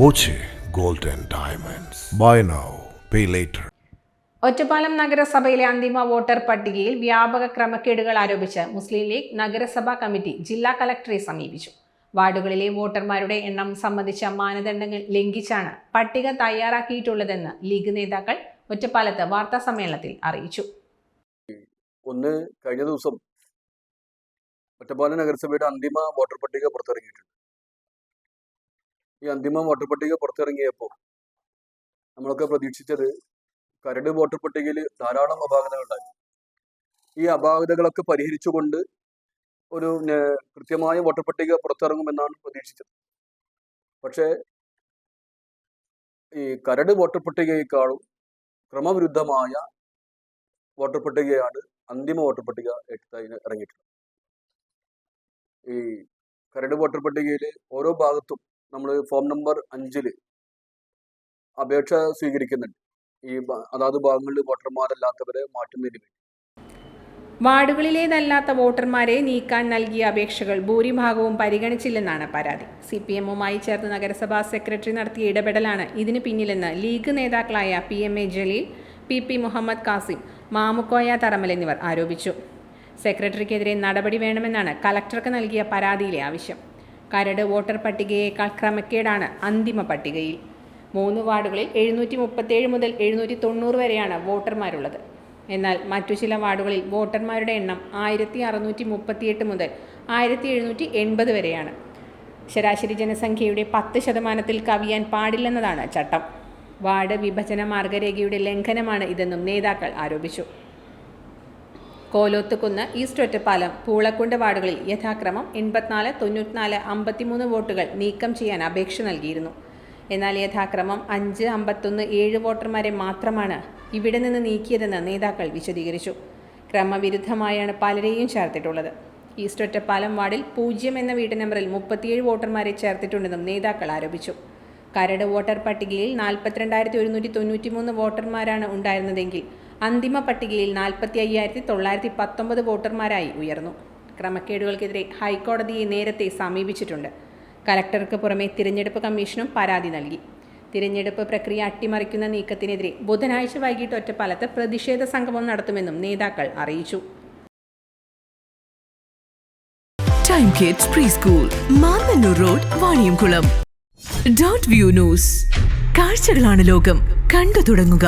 Boche gold and diamonds. Buy now pay later Ottapalam നഗരസഭയിലെ അന്തിമ voter പട്ടികയിൽ വ്യാപക ക്രമക്കേടുകൾ ആരോപിച്ച് മുസ്ലിം ലീഗ് നഗരസഭാ കമ്മിറ്റി ജില്ലാ കലക്ടറെ സമീപിച്ചു. വാർഡുകളിലെ വോട്ടർമാരുടെ എണ്ണം സംബന്ധിച്ച മാനദണ്ഡങ്ങൾ ലംഘിച്ചാണ് പട്ടിക തയ്യാറാക്കിയിട്ടുള്ളതെന്ന് ലീഗ് നേതാക്കൾ ഒറ്റപ്പാലത്ത് വാർത്താ സമ്മേളനത്തിൽ അറിയിച്ചു. ഒന്ന് കഴിഞ്ഞ ദിവസം ഒറ്റപ്പാലം നഗരസഭയുടെ അന്തിമ വോട്ടർ പട്ടിക പുറത്തിറങ്ങിയിട്ടുണ്ട്. ഈ അന്തിമ വോട്ടർ പട്ടിക പുറത്തിറങ്ങിയപ്പോൾ നമ്മളൊക്കെ പ്രതീക്ഷിച്ചത് കരട് വോട്ടർ പട്ടികയിൽ ധാരാളം അപാകതകൾ ഉണ്ടായി ഈ അപാകതകളൊക്കെ പരിഹരിച്ചുകൊണ്ട് ഒരു കൃത്യമായ വോട്ടർ പട്ടിക പുറത്തിറങ്ങുമെന്നാണ് പ്രതീക്ഷിച്ചത്. പക്ഷേ ഈ കരട് വോട്ടർ പട്ടികയേക്കാളും ക്രമവിരുദ്ധമായ വോട്ടർ പട്ടികയാണ് അന്തിമ വോട്ടർ പട്ടിക എടുത്തതിന് ഇറങ്ങിയിട്ടുള്ളത്. ഈ കരട് വോട്ടർ പട്ടികയിൽ ഓരോ ഭാഗത്തും നമ്മൾ ഫോം നമ്പർ അഞ്ചിൽ അപേക്ഷ സ്വീകരിക്കുന്നുണ്ട്. ഈ അതാത് ഭാഗങ്ങളിൽ വോട്ടർമാരല്ലാത്തവരെ മാറ്റുന്നതിന് വേണ്ടി. വാർഡുകളിലേതല്ലാത്ത വോട്ടർമാരെ നീക്കാൻ നൽകിയ അപേക്ഷകൾ ഭൂരിഭാഗവും പരിഗണിച്ചില്ലെന്നാണ് പരാതി. സി പി എമ്മുമായി ചേർന്ന് നഗരസഭാ സെക്രട്ടറി നടത്തിയ ഇടപെടലാണ് ഇതിന് പിന്നിലെന്ന് ലീഗ് നേതാക്കളായ P M A Jaleel P P Muhammad Kasim Mamukkoya Tharamal എന്നിവർ ആരോപിച്ചു. സെക്രട്ടറിക്കെതിരെ നടപടി വേണമെന്നാണ് കലക്ടർക്ക് നൽകിയ പരാതിയിലെ ആവശ്യം. കരട് വോട്ടർ പട്ടികയേക്കാൾ ക്രമക്കേടാണ് അന്തിമ പട്ടികയിൽ. മൂന്ന് വാർഡുകളിൽ എഴുന്നൂറ്റി മുപ്പത്തേഴ് മുതൽ എഴുന്നൂറ്റി തൊണ്ണൂറ് വരെയാണ് വോട്ടർമാരുള്ളത്. എന്നാൽ മറ്റു ചില വാർഡുകളിൽ വോട്ടർമാരുടെ എണ്ണം ആയിരത്തി അറുന്നൂറ്റി മുപ്പത്തിയെട്ട് മുതൽ ആയിരത്തി എഴുന്നൂറ്റി എൺപത് വരെയാണ്. ശരാശരി ജനസംഖ്യയുടെ പത്ത് ശതമാനത്തിൽ കവിയാൻ പാടില്ലെന്നതാണ് ചട്ടം. വാർഡ് വിഭജന മാർഗരേഖയുടെ ലംഘനമാണ് ഇതെന്നും നേതാക്കൾ ആരോപിച്ചു. കോലോത്തുകുന്ന് ഈസ്റ്റ് ഒറ്റപ്പാലം പൂളക്കുണ്ട് വാർഡുകളിൽ യഥാക്രമം എൺപത്തിനാല് തൊണ്ണൂറ്റിനാല് അമ്പത്തിമൂന്ന് വോട്ടുകൾ നീക്കം ചെയ്യാൻ അപേക്ഷ നൽകിയിരുന്നു. എന്നാൽ യഥാക്രമം അഞ്ച് അമ്പത്തൊന്ന് ഏഴ് വോട്ടർമാരെ മാത്രമാണ് ഇവിടെ നിന്ന് നീക്കിയതെന്ന് നേതാക്കൾ വിശദീകരിച്ചു. ക്രമവിരുദ്ധമായാണ് പലരെയും ചേർത്തിട്ടുള്ളത്. ഈസ്റ്റ് ഒറ്റപ്പാലം വാർഡിൽ പൂജ്യം എന്ന വീട് നമ്പറിൽ മുപ്പത്തിയേഴ് വോട്ടർമാരെ ചേർത്തിട്ടുണ്ടെന്നും നേതാക്കൾ ആരോപിച്ചു. കരട് വോട്ടർ പട്ടികയിൽ നാൽപ്പത്തിരണ്ടായിരത്തി ഒരുന്നൂറ്റി തൊണ്ണൂറ്റി മൂന്ന് വോട്ടർമാരാണ് ഉണ്ടായിരുന്നതെങ്കിൽ അന്തിമ പട്ടികയിൽ നാൽപ്പത്തി അയ്യായിരത്തി തൊള്ളായിരത്തി പത്തൊമ്പത് വോട്ടർമാരായി ഉയർന്നു. ക്രമക്കേടുകൾക്കെതിരെ ഹൈക്കോടതിയെ നേരത്തെ സമീപിച്ചിട്ടുണ്ട്. കലക്ടർക്ക് പുറമെ തിരഞ്ഞെടുപ്പ് കമ്മീഷനും പരാതി നൽകി. തിരഞ്ഞെടുപ്പ് പ്രക്രിയ അട്ടിമറിക്കുന്ന നീക്കത്തിനെതിരെ ബുധനാഴ്ച വൈകിട്ട് ഒറ്റപ്പാലത്ത് പ്രതിഷേധ സംഗമം നടത്തുമെന്നും നേതാക്കൾ അറിയിച്ചു. Time kids pre school road Vaniyamkulam dot view news കാഴ്ചകളാണ് ലോകം. കണ്ടു തുടങ്ങുക.